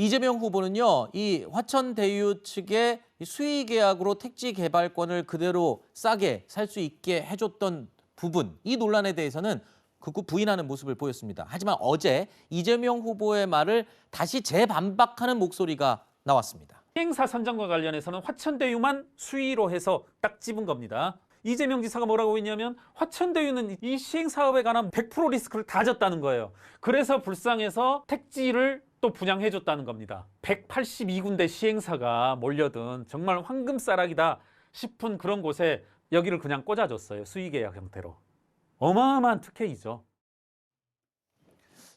이재명 후보는요, 이 화천대유 측의 이 수의 계약으로 택지 개발권을 그대로 싸게 살 수 있게 해줬던 부분, 이 논란에 대해서는 극구 부인하는 모습을 보였습니다. 하지만 어제 이재명 후보의 말을 다시 재반박하는 목소리가 나왔습니다. 시행사 선정과 관련해서는 화천대유만 수위로 해서 딱 집은 겁니다. 이재명 지사가 뭐라고 했냐면 화천대유는 이 시행 사업에 관한 100% 리스크를 다 졌다는 거예요. 그래서 불쌍해서 택지를 또 분양해 줬다는 겁니다. 182군데 시행사가 몰려든 정말 황금싸락이다 싶은 그런 곳에 여기를 그냥 꽂아줬어요. 수의계약 형태로. 어마어마한 특혜이죠.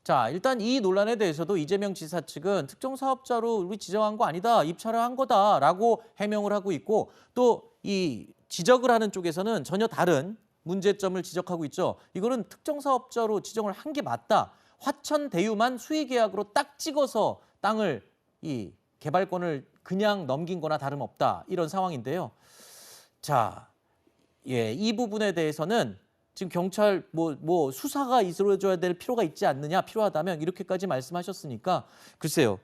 자, 일단 이 논란에 대해서도 이재명 지사 측은 특정 사업자로 우리 지정한 거 아니다, 입찰을 한 거다라고 해명을 하고 있고 또 이 지적을 하는 쪽에서는 전혀 다른 문제점을 지적하고 있죠. 이거는 특정 사업자로 지정을 한 게 맞다. 화천 대유만 수의 계약으로 딱 찍어서 땅을 이 개발권을 그냥 넘긴 거나 다름없다. 이런 상황인데요. 자, 예, 이 부분에 대해서는 지금 경찰 뭐뭐 수사가 이루어져야 될 필요가 있지 않느냐 필요하다면 이렇게까지 말씀하셨으니까 글쎄요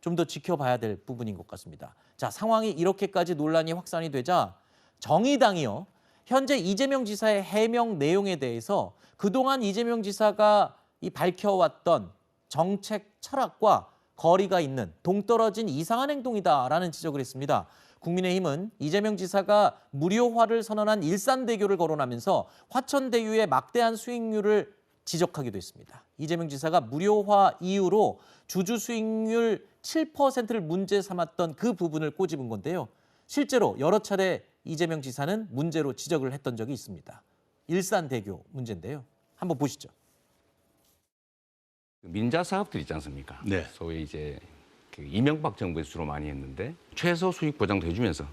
좀 더 지켜봐야 될 부분인 것 같습니다. 자 상황이 이렇게까지 논란이 확산이 되자 정의당이요 현재 이재명 지사의 해명 내용에 대해서 그동안 이재명 지사가 이 밝혀왔던 정책 철학과 거리가 있는 동떨어진 이상한 행동이다라는 지적을 했습니다. 국민의힘은 이재명 지사가 무료화를 선언한 일산대교를 거론하면서 화천대유의 막대한 수익률을 지적하기도 했습니다. 이재명 지사가 무료화 이후로 주주 수익률 7%를 문제 삼았던 그 부분을 꼬집은 건데요. 실제로 여러 차례 이재명 지사는 문제로 지적을 했던 적이 있습니다. 일산대교 문제인데요. 한번 보시죠. 민자 사업들 있지 않습니까? 네. 소위 이제 그 이명박 정부에서 주로 많이 했는데 최소 수익 보장도 해주면서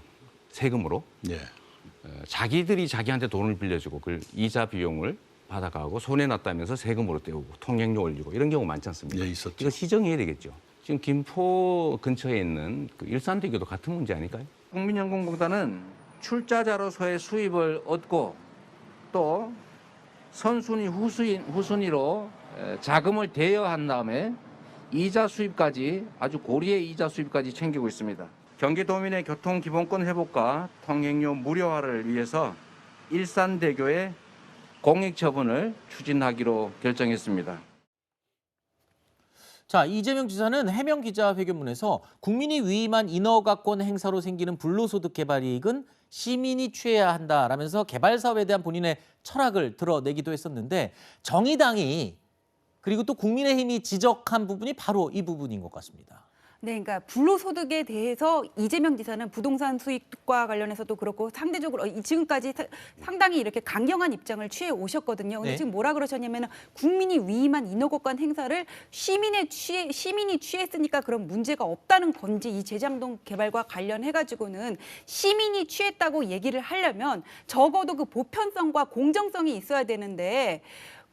세금으로 예. 어, 자기들이 자기한테 돈을 빌려주고 그 이자 비용을 받아가고 손해 났다면서 세금으로 떼우고 통행료 올리고 이런 경우 많지 않습니까? 예, 있었죠. 이거 시정해야 되겠죠. 지금 김포 근처에 있는 그 일산대교도 같은 문제 아닐까요? 국민연금공단은 출자자로서의 수입을 얻고 또 선순위 후순위, 후순위로 에, 자금을 대여한 다음에 이자 수입까지 아주 고리의 이자 수입까지 챙기고 있습니다. 경기도민의 교통 기본권 회복과 통행료 무료화를 위해서 일산대교의 공익 처분을 추진하기로 결정했습니다. 자, 이재명 지사는 해명 기자회견문에서 국민이 위임한 인허가권 행사로 생기는 불로소득 개발 이익은 시민이 취해야 한다라면서 개발 사업에 대한 본인의 철학을 드러내기도 했었는데 정의당이 그리고 또 국민의힘이 지적한 부분이 바로 이 부분인 것 같습니다. 네, 그러니까 불로소득에 대해서 이재명 지사는 부동산 수익과 관련해서도 그렇고 상대적으로 이- 지금까지 사- 상당히 이렇게 강경한 입장을 취해 오셨거든요. 근데 네. 지금 뭐라 그러셨냐면은 국민이 위임한 인허가권 행사를 시민의 취해 시민이 취했으니까 그런 문제가 없다는 건지 이 재장동 개발과 관련해 가지고는 시민이 취했다고 얘기를 하려면 적어도 그 보편성과 공정성이 있어야 되는데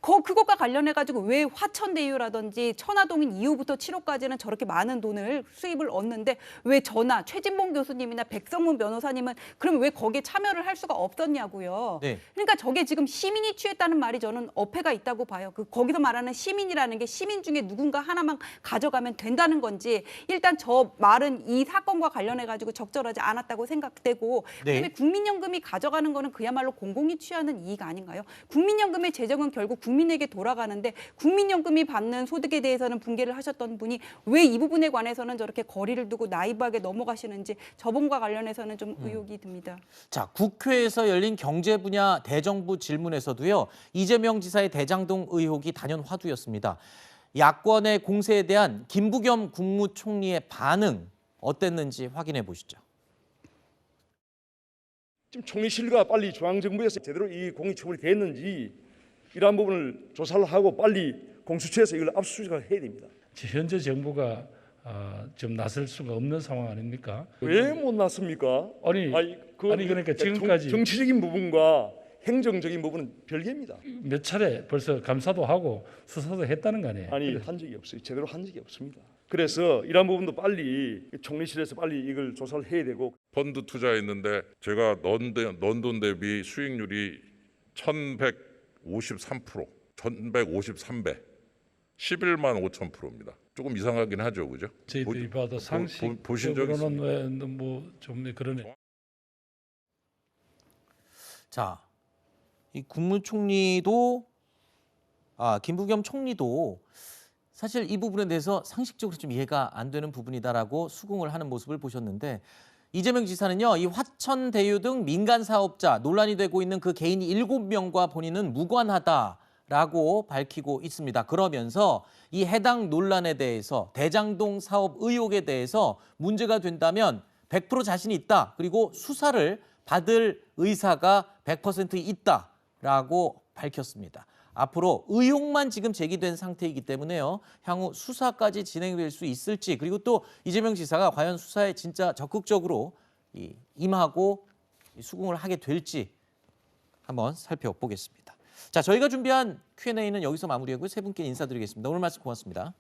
거 그것과 관련해 가지고 왜 화천대유라든지 천화동인 이후부터 7호까지는 저렇게 많은 돈을 수입을 얻는데 왜 저나 최진봉 교수님이나 백성문 변호사님은 그럼 왜 거기에 참여를 할 수가 없었냐고요. 네. 그러니까 저게 지금 시민이 취했다는 말이 저는 어폐가 있다고 봐요. 그 거기서 말하는 시민이라는 게 시민 중에 누군가 하나만 가져가면 된다는 건지 일단 저 말은 이 사건과 관련해 가지고 적절하지 않았다고 생각되고 네. 그다음에 국민연금이 가져가는 거는 그야말로 공공이 취하는 이익 아닌가요? 국민연금의 재정은 결국 국민 에게 돌아가는데 국민연금이 받는 소득에 대해서는 붕괴를 하셨던 분이 왜 이 부분에 관해서는 저렇게 거리를 두고 나이브하게 넘어가시는지 저번과 관련해서는 좀 의혹이 듭니다. 자, 국회에서 열린 경제 분야 대정부 질문에서도요. 이재명 지사의 대장동 의혹이 단연 화두였습니다. 야권의 공세에 대한 김부겸 국무총리의 반응 어땠는지 확인해 보시죠. 지금 총리실과 빨리 중앙정부에서 제대로 이 공익 처분이 됐는지 이러한 부분을 조사를 하고 빨리 공수처에서 이걸 압수수색을 해야 됩니다. 현재 정부가 아, 좀 나설 수가 없는 상황 아닙니까? 왜 못 났습니까? 아니, 그 아니, 그러니까 정- 지금까지- 정 치적인 부분과 행정적인 부분은 별개입니다. 몇 차례 벌써 감사도 하고 수사도 했다는 거 아니에요? 아니 한 적이 없어요. 제대로 한 적이 없습니다. 그래서 이러한 부분도 빨리 총리실에서 빨리 이걸 조사를 해야 되고 펀드 투자했는데 제가 넌, 넌돈 대비 수익률이 1153%, 1153배, 11만 5천 프로입니다. 조금 이상하긴 하죠, 그죠? 저희들이 보- 봐도 상식적으로는 뭐좀 그러네. 자, 이 국무총리도 아 김부겸 총리도 사실 이 부분에 대해서 상식적으로 좀 이해가 안 되는 부분이다라고 수긍을 하는 모습을 보셨는데 이재명 지사는요 이 화천 대유 등 민간 사업자 논란이 되고 있는 그 개인 일곱 명과 본인은 무관하다라고 밝히고 있습니다. 그러면서 이 해당 논란에 대해서 대장동 사업 의혹에 대해서 문제가 된다면 100% 자신이 있다. 그리고 수사를 받을 의사가 100% 있다라고 밝혔습니다. 앞으로 의혹만 지금 제기된 상태이기 때문에요. 향후 수사까지 진행될 수 있을지 그리고 또 이재명 지사가 과연 수사에 진짜 적극적으로 이- 임하고 이 수긍을 하게 될지 한번 살펴보겠습니다. 자, 저희가 준비한 Q&A는 여기서 마무리하고 세 분께 인사드리겠습니다. 오늘 말씀 고맙습니다.